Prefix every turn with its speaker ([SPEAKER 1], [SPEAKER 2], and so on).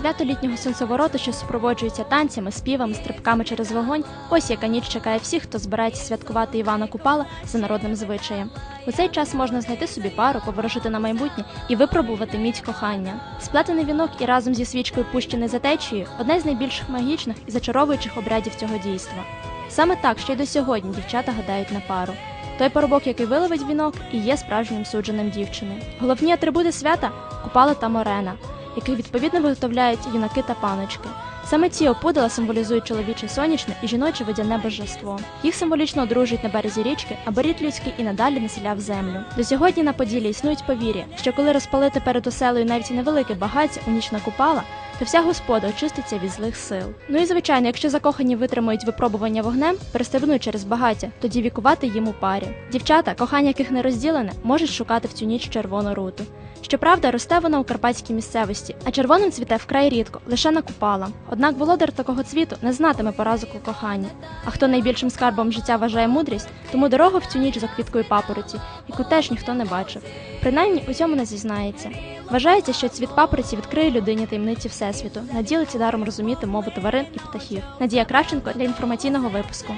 [SPEAKER 1] Свято літнього сонцевороту, що супроводжується танцями, співами, стрибками через вогонь. Ось яка ніч чекає всіх, хто збирається святкувати Івана Купала за народним звичаєм. У цей час можна знайти собі пару, поворожити на майбутнє і випробувати міць кохання. Сплетений вінок і разом зі свічкою пущений за течією одне з найбільш магічних і зачаровуючих обрядів цього дійства. Саме так ще й до сьогодні дівчата гадають на пару. Той поробок, який виливить вінок, і є справжнім судженим дівчини. Головні атрибути свята купала та морена, яких відповідно виготовляють юнаки та паночки. Саме ці опудала символізують чоловіче сонячне і жіноче водяне божество. Їх символічно одружують на березі річки, а рід людський і надалі населяв землю. До сьогодні на поділі існують повір'я, що коли розпалити перед оселею навіть невелике багаття у ніч на купала, то вся господа очиститься від злих сил. Ну і звичайно, якщо закохані витримають випробування вогнем, перестрибнуть через багаття, тоді вікувати їм у парі. Дівчата, кохання яких не розділене, можуть шукати в цю ніч червону руту. Щоправда, росте вона у карпатській місцевості, а червоним цвіте вкрай рідко, лише на купала. Однак володар такого цвіту не знатиме поразок у коханні. А хто найбільшим скарбом життя вважає мудрість, тому дорогу в цю ніч за квіткою папороті, яку теж ніхто не бачив. Принаймні у цьому не зізнається. Вважається, що цвіт папороті відкриє людині таємниці Всесвіту, наділиться даром розуміти мову тварин і птахів. Надія Кравченко для інформаційного випуску.